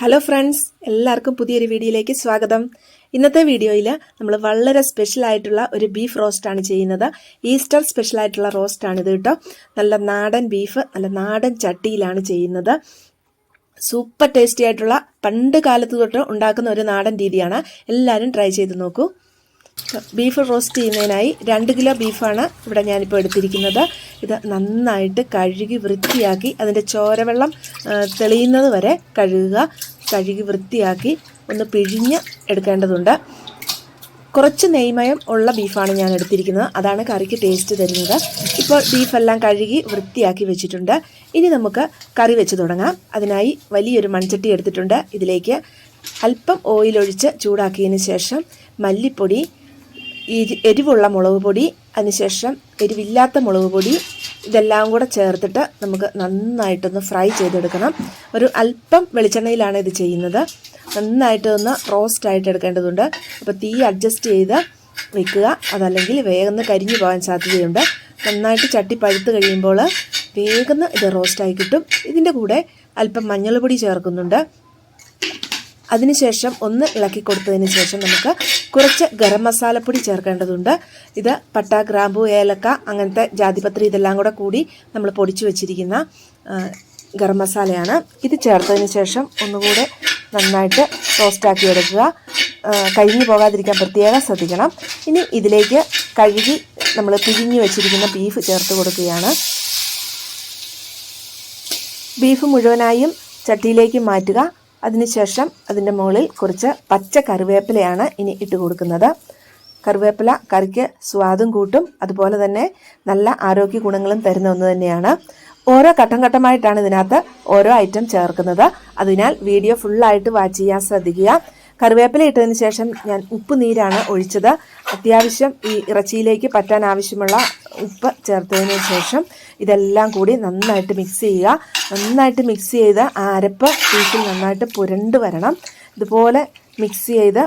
Hello friends എല്ലാവർക്കും പുതിയൊരു വീഡിയോയിലേക്ക് സ്വാഗതം. ഇന്നത്തെ വീഡിയോയിൽ നമ്മൾ വളരെ സ്പെഷ്യൽ ആയിട്ടുള്ള ഒരു ബീഫ് റോസ്റ്റാണ് ചെയ്യുന്നത്. ഈസ്റ്റർ സ്പെഷ്യൽ ആയിട്ടുള്ള റോസ്റ്റാണിത് കേട്ടോ. നല്ല നാടൻ ബീഫ് നല്ല നാടൻ ചട്ടിയിലാണ് ചെയ്യുന്നത്. സൂപ്പർ ടേസ്റ്റി ആയിട്ടുള്ള പണ്ട് കാലത്ത് തൊട്ട് ഉണ്ടാക്കുന്ന ഒരു നാടൻ രീതിയാണ്. എല്ലാവരും ട്രൈ ചെയ്ത് നോക്കൂ. ബീഫ് റോസ്റ്റ് ചെയ്യുന്നതിനായി രണ്ട് കിലോ ബീഫാണ് ഇവിടെ ഞാനിപ്പോൾ എടുത്തിരിക്കുന്നത്. ഇത് നന്നായിട്ട് കഴുകി വൃത്തിയാക്കി അതിന്റെ ചോരവെള്ളം തെളിയുന്നത് വരെ കഴുകുക. കഴുകി വൃത്തിയാക്കി ഒന്ന് പിഴിഞ്ഞ് എടുക്കേണ്ടതുണ്ട്. കുറച്ച് നെയ്മയം ഉള്ള ബീഫാണ് ഞാൻ എടുത്തിരിക്കുന്നത്. അതാണ് കറിക്ക് ടേസ്റ്റ് തരുന്നത്. ഇപ്പോൾ ബീഫെല്ലാം കഴുകി വൃത്തിയാക്കി വെച്ചിട്ടുണ്ട്. ഇനി നമുക്ക് കറി വെച്ച് തുടങ്ങാം. അതിനായി വലിയൊരു മൺചട്ടി എടുത്തിട്ടുണ്ട്. ഇതിലേക്ക് അല്പം ഓയിലൊഴിച്ച് ചൂടാക്കിയതിന് ശേഷം മല്ലിപ്പൊടി എരിവുള്ള മുളക് പൊടി അതിനുശേഷം എരിവില്ലാത്ത മുളക് പൊടി ഇതെല്ലാം കൂടെ ചേർത്തിട്ട് നമുക്ക് നന്നായിട്ടൊന്ന് ഫ്രൈ ചെയ്തെടുക്കണം. ഒരു അല്പം വെളിച്ചെണ്ണയിലാണ് ഇത് ചെയ്യുന്നത്. നന്നായിട്ടൊന്ന് റോസ്റ്റ് ആയിട്ട് എടുക്കേണ്ടതുണ്ട്. അപ്പോൾ തീ അഡ്ജസ്റ്റ് ചെയ്ത് വെക്കുക. അതല്ലെങ്കിൽ വേഗം കരിഞ്ഞു പോകാൻ സാധ്യതയുണ്ട്. നന്നായിട്ട് ചട്ടി പഴുത്ത് കഴിയുമ്പോൾ വേഗം ഇത് റോസ്റ്റായി കിട്ടും. ഇതിന്റെ കൂടെ അല്പം മഞ്ഞൾപ്പൊടി ചേർക്കുന്നുണ്ട്. അതിനുശേഷം ഒന്ന് ഇളക്കി കൊടുത്തതിന് ശേഷം നമുക്ക് കുറച്ച് ഗരം മസാലപ്പൊടി ചേർക്കേണ്ടതുണ്ട്. ഇത് പട്ട ഗ്രാമ്പു ഏലക്ക അങ്ങനത്തെ ജാതിപത്രി ഇതെല്ലാം കൂടെ കൂടി നമ്മൾ പൊടിച്ചു വെച്ചിരിക്കുന്ന ഗരം മസാലയാണ്. ഇത് ചേർത്തതിന് ശേഷം ഒന്നുകൂടെ നന്നായിട്ട് റോസ്റ്റാക്കി എടുക്കുക. കഴുകി പോകാതിരിക്കാൻ പ്രത്യേകം ശ്രദ്ധിക്കണം. ഇനി ഇതിലേക്ക് കഴുകി നമ്മൾ പിഴിഞ്ഞ് വെച്ചിരിക്കുന്ന ബീഫ് ചേർത്ത് കൊടുക്കുകയാണ്. ബീഫ് മുഴുവനായും ചട്ടിയിലേക്ക് മാറ്റുക. അതിനുശേഷം അതിന്റെ മുകളിൽ കുറച്ച് പച്ച കറിവേപ്പിലയാണ് ഇനി ഇട്ട് കൊടുക്കുന്നത്. കറിവേപ്പില കറിക്ക് സ്വാദും കൂട്ടും അതുപോലെ തന്നെ നല്ല ആരോഗ്യ ഗുണങ്ങളും തരുന്ന ഒന്ന് തന്നെയാണ്. ഓരോ ഘട്ടം ഘട്ടമായിട്ടാണ് ഇതിനകത്ത് ഓരോ ഐറ്റം ചേർക്കുന്നത്. അതിനാൽ വീഡിയോ ഫുള്ളായിട്ട് വാച്ച് ചെയ്യാൻ ശ്രദ്ധിക്കുക. കറിവേപ്പില ഇട്ടതിന് ശേഷം ഞാൻ ഉപ്പ് നീരാണ് ഒഴിച്ചത്. അത്യാവശ്യം ഈ ഇറച്ചിയിലേക്ക് പറ്റാൻ ആവശ്യമുള്ള ഉപ്പ് ചേർത്തതിന് ശേഷം ഇതെല്ലാം കൂടി നന്നായിട്ട് മിക്സ് ചെയ്യുക. നന്നായിട്ട് മിക്സ് ചെയ്ത് ആ അരപ്പ് പീസിൽ നന്നായിട്ട് പുരണ്ട് വരണം. ഇതുപോലെ മിക്സ് ചെയ്ത്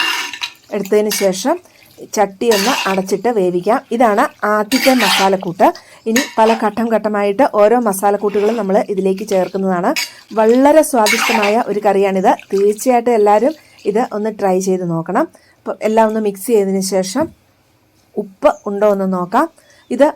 എടുത്തതിന് ശേഷം ചട്ടി ഒന്ന് അടച്ചിട്ട് വേവിക്കാം. ഇതാണ് ആദ്യത്തെ മസാലക്കൂട്ട്. ഇനി പല ഘട്ടം ഘട്ടമായിട്ട് ഓരോ മസാലക്കൂട്ടുകളും നമ്മൾ ഇതിലേക്ക് ചേർക്കുന്നതാണ്. വളരെ സ്വാദിഷ്ടമായ ഒരു കറിയാണിത്. തീർച്ചയായിട്ടും എല്ലാവരും ഇത് ഒന്ന് ട്രൈ ചെയ്ത് നോക്കണം. അപ്പോൾ എല്ലാം ഒന്ന് മിക്സ് ചെയ്തതിന് ശേഷം ഉപ്പ് ഉണ്ടോ എന്ന് നോക്കാം. ഇത്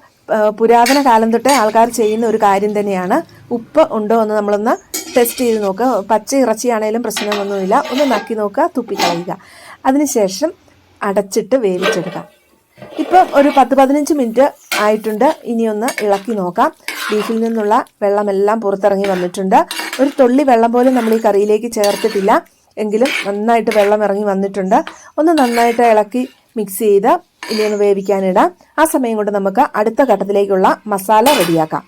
പുരാതന കാലം തൊട്ടേ ആൾക്കാർ ചെയ്യുന്ന ഒരു കാര്യം തന്നെയാണ്. ഉപ്പ് ഉണ്ടോ എന്ന് നമ്മളൊന്ന് ടെസ്റ്റ് ചെയ്ത് നോക്കുക പച്ച ഇറച്ചിയാണേലും പ്രശ്നമൊന്നുമില്ല. ഒന്ന് നക്കി നോക്കുക തുപ്പിക്കളയുക അതിനുശേഷം അടച്ചിട്ട് വേവിച്ചെടുക്കാം. ഇപ്പം ഒരു പത്ത് പതിനഞ്ച് മിനിറ്റ് ആയിട്ടുണ്ട്. ഇനിയൊന്ന് ഇളക്കി നോക്കാം. ബീഫിൽ നിന്നുള്ള വെള്ളമെല്ലാം പുറത്തിറങ്ങി വന്നിട്ടുണ്ട്. ഒരു തുള്ളി വെള്ളം പോലും നമ്മൾ ഈ കറിയിലേക്ക് ചേർത്തിട്ടില്ല. എങ്കിലും നന്നായിട്ട് വെള്ളം ഇറങ്ങി വന്നിട്ടുണ്ട്. ഒന്ന് നന്നായിട്ട് ഇളക്കി മിക്സ് ചെയ്ത് ഇനി ഒന്ന് വേവിക്കാനിടാം. ആ സമയം കൊണ്ട് നമുക്ക് അടുത്ത ഘട്ടത്തിലേക്കുള്ള മസാല റെഡിയാക്കാം.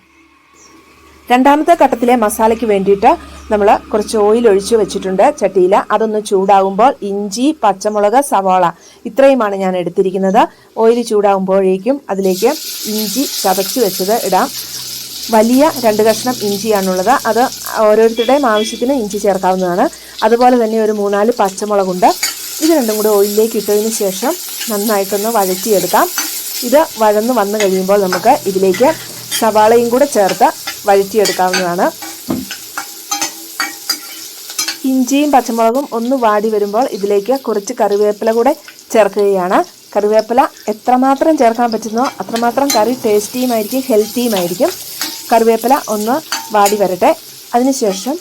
രണ്ടാമത്തെ ഘട്ടത്തിലെ മസാലയ്ക്ക് വേണ്ടിയിട്ട് നമ്മൾ കുറച്ച് ഓയിൽ ഒഴിച്ചു വെച്ചിട്ടുണ്ട് ചട്ടിയിൽ അതൊന്ന് ചൂടാകുമ്പോൾ ഇഞ്ചി പച്ചമുളക് സവാള ഇത്രയുമാണ് ഞാൻ എടുത്തിരിക്കുന്നത്. ഓയിൽ ചൂടാകുമ്പോഴേക്കും അതിലേക്ക് ഇഞ്ചി ചതച്ച് വെച്ചത് ഇടാം. വലിയ രണ്ട് കഷ്ണം ഇഞ്ചിയാണുള്ളത്. അത് ഓരോരുത്തരുടെയും ആവശ്യത്തിന് ഇഞ്ചി ചേർക്കാവുന്നതാണ്. അതുപോലെ തന്നെ ഒരു മൂന്നാൽ പച്ചമുളകുണ്ട്. ഇത് രണ്ടും കൂടെ ഓയിലിലേക്ക് ഇട്ടതിന് ശേഷം നന്നായിട്ടൊന്ന് വഴറ്റിയെടുക്കാം. ഇത് വഴന്ന് വന്നു കഴിയുമ്പോൾ നമുക്ക് ഇതിലേക്ക് സവാളയും കൂടെ ചേർത്ത് വഴറ്റിയെടുക്കാവുന്നതാണ്. ഇഞ്ചിയും പച്ചമുളകും ഒന്ന് വാടി വരുമ്പോൾ ഇതിലേക്ക് കുറച്ച് കറിവേപ്പില കൂടെ ചേർക്കുകയാണ്. കറിവേപ്പില എത്രമാത്രം ചേർക്കാൻ പറ്റുന്നോ അത്രമാത്രം കറി ടേസ്റ്റിയുമായിരിക്കും ഹെൽത്തിയുമായിരിക്കും. കറിവേപ്പില ഒന്ന് വാടി വരട്ടെ. അതിനുശേഷം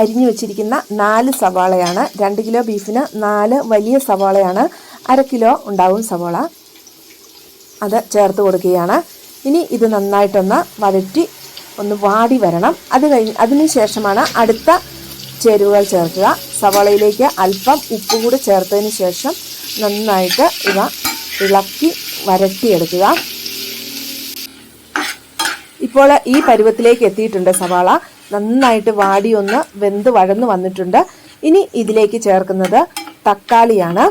അരിഞ്ഞു വെച്ചിരിക്കുന്ന നാല് സവാളയാണ്. രണ്ട് കിലോ ബീഫിന് നാല് വലിയ സവാളയാണ്. അര കിലോ ഉണ്ടാവും സവാള. അത് ചേർത്ത് കൊടുക്കുകയാണ്. ഇനി ഇത് നന്നായിട്ടൊന്ന് വഴറ്റി ഒന്ന് വാടി വരണം. അത് കഴിഞ്ഞ് അതിന് ശേഷമാണ് അടുത്ത ചേരുവകൾ ചേർക്കുക. സവാളയിലേക്ക് അല്പം ഉപ്പ് കൂടി ചേർത്തതിന് ശേഷം നന്നായിട്ട് ഇവ ഇളക്കി വരട്ടിയെടുക്കുക. ഇപ്പോൾ ഈ പരുവത്തിലേക്ക് എത്തിയിട്ടുണ്ട് സവാള. നന്നായിട്ട് വാടി ഒന്ന് വെന്ത് വഴന്ന് വന്നിട്ടുണ്ട്. ഇനി ഇതിലേക്ക് ചേർക്കുന്നത് തക്കാളിയാണ്.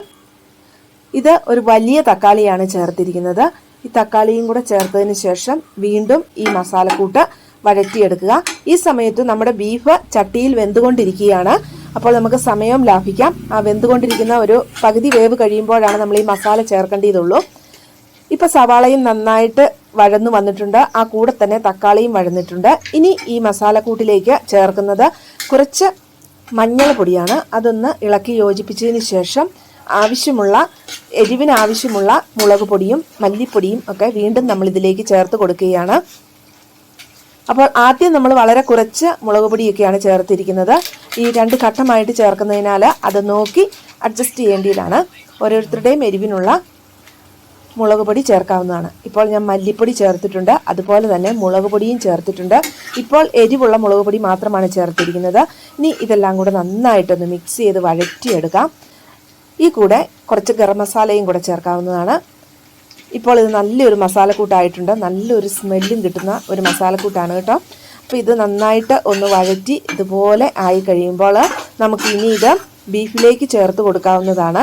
ഇത് ഒരു വലിയ തക്കാളിയാണ് ചേർത്തിരിക്കുന്നത്. ഈ തക്കാളിയും കൂടെ ചേർത്തതിന് ശേഷം വീണ്ടും ഈ മസാലക്കൂട്ട് വഴറ്റിയെടുക്കുക. ഈ സമയത്ത് നമ്മുടെ ബീഫ് ചട്ടിയിൽ വെന്തുകൊണ്ടിരിക്കുകയാണ്. അപ്പോൾ നമുക്ക് സമയം ലാഭിക്കാം. ആ വെന്തുകൊണ്ടിരിക്കുന്ന ഒരു പകുതി വേവ് കഴിയുമ്പോഴാണ് നമ്മൾ ഈ മസാല ചേർക്കേണ്ടതുള്ളൂ. ഇപ്പോൾ സവാളയും നന്നായിട്ട് വഴന്നു വന്നിട്ടുണ്ട്. ആ കൂടെ തന്നെ തക്കാളിയും വഴന്നിട്ടുണ്ട്. ഇനി ഈ മസാലക്കൂട്ടിലേക്ക് ചേർക്കുന്നത് കുറച്ച് മഞ്ഞൾപ്പൊടിയാണ് അതൊന്ന് ഇളക്കി യോജിപ്പിച്ചതിന് ശേഷം ആവശ്യമുള്ള എരിവിന് ആവശ്യമുള്ള മുളക് പൊടിയും മല്ലിപ്പൊടിയും ഒക്കെ വീണ്ടും നമ്മൾ ഇതിലേക്ക് ചേർത്ത് കൊടുക്കുകയാണ്. അപ്പോൾ ആദ്യം നമ്മൾ വളരെ കുറച്ച് മുളക് പൊടിയൊക്കെയാണ് ചേർത്തിരിക്കുന്നത്. ഈ രണ്ട് ഘട്ടമായിട്ട് ചേർക്കുന്നതിനാൽ അത് നോക്കി അഡ്ജസ്റ്റ് ചെയ്യേണ്ടതാണ്. ഓരോരുത്തരുടെയും എരിവിനുള്ള മുളക് പൊടി ചേർക്കാവുന്നതാണ്. ഇപ്പോൾ ഞാൻ മല്ലിപ്പൊടി ചേർത്തിട്ടുണ്ട്. അതുപോലെ തന്നെ മുളക് പൊടിയും ചേർത്തിട്ടുണ്ട്. ഇപ്പോൾ എരിവുള്ള മുളക് പൊടി മാത്രമാണ് ചേർത്തിരിക്കുന്നത്. ഇനി ഇതെല്ലാം കൂടെ നന്നായിട്ടൊന്ന് മിക്സ് ചെയ്ത് വഴറ്റിയെടുക്കാം. ഈ കൂടെ കുറച്ച് ഗരം മസാലയും കൂടെ ചേർക്കാവുന്നതാണ്. ഇപ്പോൾ ഇത് നല്ലൊരു മസാലക്കൂട്ടായിട്ടുണ്ട്. നല്ലൊരു സ്മെല്ലും കിട്ടുന്ന ഒരു മസാലക്കൂട്ടാണ് കേട്ടോ. അപ്പോൾ ഇത് നന്നായിട്ട് ഒന്ന് വഴറ്റി ഇതുപോലെ ആയി കഴിയുമ്പോൾ നമുക്ക് ഇനി ഇത് ബീഫിലേക്ക് ചേർത്ത് കൊടുക്കാവുന്നതാണ്.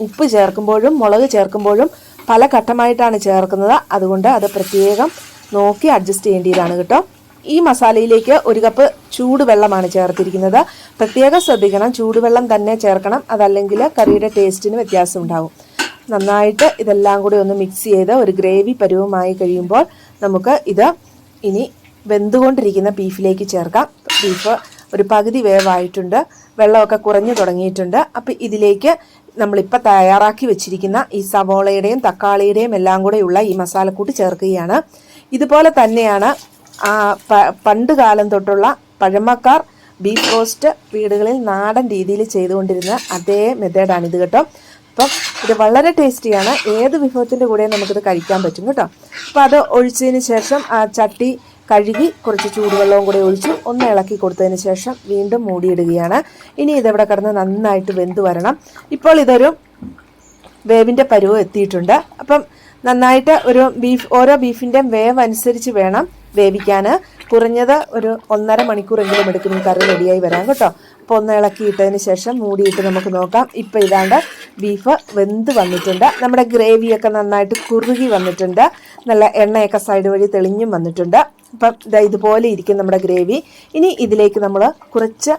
ഉപ്പ് ചേർക്കുമ്പോഴും മുളക് ചേർക്കുമ്പോഴും പല ഘട്ടമായിട്ടാണ് ചേർക്കുന്നത്. അതുകൊണ്ട് അത് പ്രത്യേകം നോക്കി അഡ്ജസ്റ്റ് ചെയ്യേണ്ടതാണ് കേട്ടോ. ഈ മസാലയിലേക്ക് ഒരു കപ്പ് ചൂടുവെള്ളമാണ് ചേർത്തിരിക്കുന്നത്. പ്രത്യേകം ശ്രദ്ധിക്കണം. ചൂടുവെള്ളം തന്നെ ചേർക്കണം. അതല്ലെങ്കിൽ കറിയുടെ ടേസ്റ്റിന് വ്യത്യാസം ഉണ്ടാവും. നന്നായിട്ട് ഇതെല്ലാം കൂടി ഒന്ന് മിക്സ് ചെയ്ത് ഒരു ഗ്രേവി പരുവമായി കഴിയുമ്പോൾ നമുക്ക് ഇത് ഇനി വെന്തുകൊണ്ടിരിക്കുന്ന ബീഫിലേക്ക് ചേർക്കാം. ബീഫ് ഒരു പകുതി വേവായിട്ടുണ്ട്. വെള്ളമൊക്കെ കുറഞ്ഞു തുടങ്ങിയിട്ടുണ്ട്. അപ്പം ഇതിലേക്ക് നമ്മളിപ്പോൾ തയ്യാറാക്കി വെച്ചിരിക്കുന്ന ഈ സവോളയുടെയും തക്കാളിയുടെയും എല്ലാം കൂടെയുള്ള ഈ മസാലക്കൂട്ട് ചേർക്കുകയാണ്. ഇതുപോലെ തന്നെയാണ് പണ്ട് കാലം തൊട്ടുള്ള പഴമക്കാർ ബീഫ് റോസ്റ്റ് വീടുകളിൽ നാടൻ രീതിയിൽ ചെയ്തുകൊണ്ടിരുന്ന അതേ മെത്തേഡാണ് ഇത് കേട്ടോ. അപ്പം ഇത് വളരെ ടേസ്റ്റിയാണ്. ഏത് വിഭവത്തിന്റെ കൂടെ നമുക്കിത് കഴിക്കാൻ പറ്റും കേട്ടോ. അപ്പോൾ അത് ഒഴിച്ചതിന് ശേഷം ആ ചട്ടി കഴുകി കുറച്ച് ചൂടുവെള്ളവും കൂടി ഒഴിച്ച് ഒന്ന് ഇളക്കി കൊടുത്തതിന് ശേഷം വീണ്ടും മൂടിയിടുകയാണ്. ഇനി ഇതെവിടെ കിടന്ന് നന്നായിട്ട് വെന്ത് വരണം. ഇപ്പോൾ ഇതൊരു വേവിന്റെ പരുവ് എത്തിയിട്ടുണ്ട്. അപ്പം നന്നായിട്ട് ഒരു ബീഫ് ഓരോ ബീഫിന്റെയും വേവ് അനുസരിച്ച് വേണം വേവിക്കാൻ കുറഞ്ഞത് ഒരു ഒന്നര മണിക്കൂറെങ്കിലും എടുക്കും കറി റെഡിയായി വരാൻ കേട്ടോ. അപ്പോൾ ഒന്ന് ഇളക്കിയിട്ടതിന് ശേഷം മൂടിയിട്ട് നമുക്ക് നോക്കാം. ഇപ്പം ഇതാണ്ട് ബീഫ് വെന്ത് വന്നിട്ടുണ്ട്. നമ്മുടെ ഗ്രേവിയൊക്കെ നന്നായിട്ട് കുറുകി വന്നിട്ടുണ്ട്. നല്ല എണ്ണയൊക്കെ സൈഡ് വഴി തെളിഞ്ഞും വന്നിട്ടുണ്ട്. അപ്പം ഇതാ ഇതുപോലെ ഇരിക്കും നമ്മുടെ ഗ്രേവി. ഇനി ഇതിലേക്ക് നമ്മൾ കുറച്ച്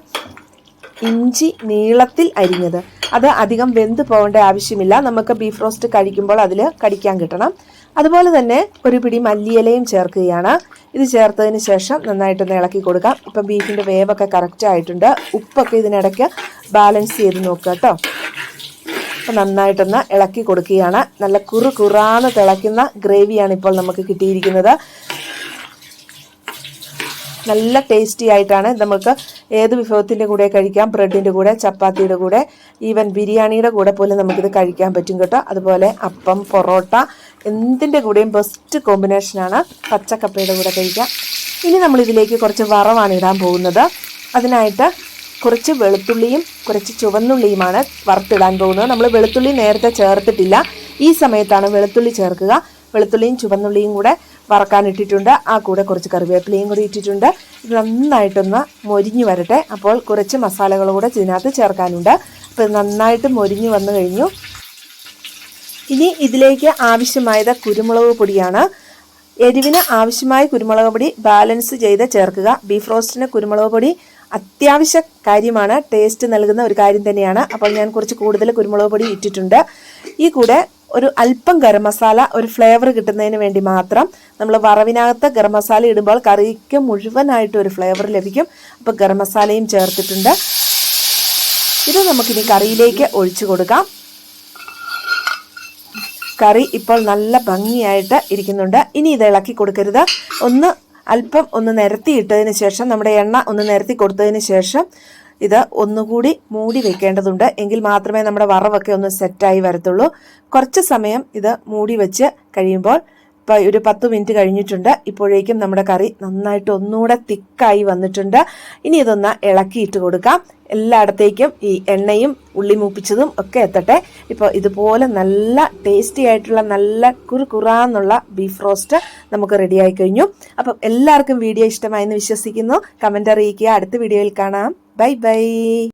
ഇഞ്ചി നീളത്തിൽ അരിഞ്ഞത്. അത് അധികം വെന്ത് പോകേണ്ട ആവശ്യമില്ല. നമുക്ക് ബീഫ് റോസ്റ്റ് കഴിക്കുമ്പോൾ അതിൽ കടിക്കാൻ കിട്ടണം. അതുപോലെ തന്നെ ഒരു പിടി മല്ലിയിലയും ചേർക്കുകയാണ്. ഇത് ചേർത്തതിന് ശേഷം നന്നായിട്ടൊന്ന് ഇളക്കി കൊടുക്കാം. ഇപ്പം ബീഫിന്റെ വേവൊക്കെ കറക്റ്റ് ആയിട്ടുണ്ട്. ഉപ്പൊക്കെ ഇതിനിടയ്ക്ക് ബാലൻസ് ചെയ്ത് നോക്കുക കേട്ടോ. അപ്പം നന്നായിട്ടൊന്ന് ഇളക്കി കൊടുക്കുകയാണ്. നല്ല കുറു കുറാന്ന് തിളയ്ക്കുന്ന ഗ്രേവിയാണ് ഇപ്പോൾ നമുക്ക് കിട്ടിയിരിക്കുന്നത്. നല്ല ടേസ്റ്റി ആയിട്ടാണ് നമുക്ക് ഏത് വിഭവത്തിന്റെ കൂടെ കഴിക്കാം? ബ്രെഡിന്റെ കൂടെ ചപ്പാത്തിയുടെ കൂടെ ഈവൻ ബിരിയാണിയുടെ കൂടെ പോലും നമുക്കിത് കഴിക്കാൻ പറ്റും കേട്ടോ. അതുപോലെ അപ്പം പൊറോട്ട എന്തിന്റെ കൂടെയും ബെസ്റ്റ് കോമ്പിനേഷനാണ് പച്ചക്കപ്പയുടെ കൂടെ കഴിക്കാം. ഇനി നമ്മളിതിലേക്ക് കുറച്ച് വറവാണ് ഇടാൻ പോകുന്നത്. അതിനായിട്ട് കുറച്ച് വെളുത്തുള്ളിയും കുറച്ച് ചുവന്നുള്ളിയുമാണ് വറുത്തിടാൻ പോകുന്നത്. നമ്മൾ വെളുത്തുള്ളി നേരത്തെ ചേർത്തിട്ടില്ല. ഈ സമയത്താണ് വെളുത്തുള്ളി ചേർക്കുക. വെളുത്തുള്ളിയും ചുവന്നുള്ളിയും കൂടെ വറക്കാനിട്ടിട്ടുണ്ട്. ആ കൂടെ കുറച്ച് കറിവേപ്പിലയും കൂടി ഇട്ടിട്ടുണ്ട്. ഇത് നന്നായിട്ടൊന്ന് മൊരിഞ്ഞ് വരട്ടെ. അപ്പോൾ കുറച്ച് മസാലകൾ കൂടെ ഇതിനകത്ത് ചേർക്കാനുണ്ട്. അപ്പോൾ നന്നായിട്ട് മൊരിഞ്ഞ് വന്നു കഴിഞ്ഞു. ഇനി ഇതിലേക്ക് ആവശ്യമായത് കുരുമുളക് പൊടിയാണ്. എരിവിന് ആവശ്യമായ കുരുമുളക് പൊടി ബാലൻസ് ചെയ്ത് ചേർക്കുക. ബീഫ് റോസ്റ്റിന് കുരുമുളക് പൊടി അത്യാവശ്യ കാര്യമാണ്. ടേസ്റ്റ് നൽകുന്ന ഒരു കാര്യം തന്നെയാണ്. അപ്പോൾ ഞാൻ കുറച്ച് കൂടുതൽ കുരുമുളക് പൊടി ഇട്ടിട്ടുണ്ട്. ഈ കൂടെ ഒരു അല്പം ഗരം മസാല ഒരു ഫ്ലേവർ കിട്ടുന്നതിന് വേണ്ടി മാത്രം നമ്മൾ വറവിനകത്ത് ഗരം മസാല ഇടുമ്പോൾ കറിക്ക് മുഴുവനായിട്ട് ഒരു ഫ്ലേവർ ലഭിക്കും. അപ്പോൾ ഗരം മസാലയും ചേർത്തിട്ടുണ്ട്. ഇത് നമുക്കിനി കറിയിലേക്ക് ഒഴിച്ചു കൊടുക്കാം. കറി ഇപ്പോൾ നല്ല ഭംഗിയായിട്ട് ഇരിക്കുന്നുണ്ട്. ഇനി ഇത് ഇളക്കി കൊടുക്കരുത്. ഒന്ന് അല്പം ഒന്ന് നിരത്തിയിട്ടതിന് ശേഷം നമ്മുടെ എണ്ണ ഒന്ന് നിരത്തി കൊടുത്തതിന് ശേഷം ഇത് ഒന്നുകൂടി മൂടി വെക്കേണ്ടതുണ്ട്. എങ്കിൽ മാത്രമേ നമ്മുടെ വറവൊക്കെ ഒന്ന് സെറ്റായി വരത്തുള്ളൂ. കുറച്ച് സമയം ഇത് മൂടി വെച്ച് കഴിയുമ്പോൾ ഇപ്പം ഒരു പത്ത് മിനിറ്റ് കഴിഞ്ഞിട്ടുണ്ട്. ഇപ്പോഴേക്കും നമ്മുടെ കറി നന്നായിട്ട് ഒന്നുകൂടെ തിക്കായി വന്നിട്ടുണ്ട്. ഇനി ഇതൊന്ന് ഇളക്കിയിട്ട് കൊടുക്കാം. എല്ലായിടത്തേക്കും ഈ എണ്ണയും ഉള്ളി മൂപ്പിച്ചതും ഒക്കെ എത്തട്ടെ. ഇപ്പോൾ ഇതുപോലെ നല്ല ടേസ്റ്റി ആയിട്ടുള്ള നല്ല കുറുകുറാന്നുള്ള ബീഫ് റോസ്റ്റ് നമുക്ക് റെഡിയായി കഴിഞ്ഞു. അപ്പം എല്ലാവർക്കും വീഡിയോ ഇഷ്ടമായെന്ന് വിശ്വസിക്കുന്നു. കമന്റ് അറിയിക്കുക. അടുത്ത വീഡിയോയിൽ കാണാം. Bye bye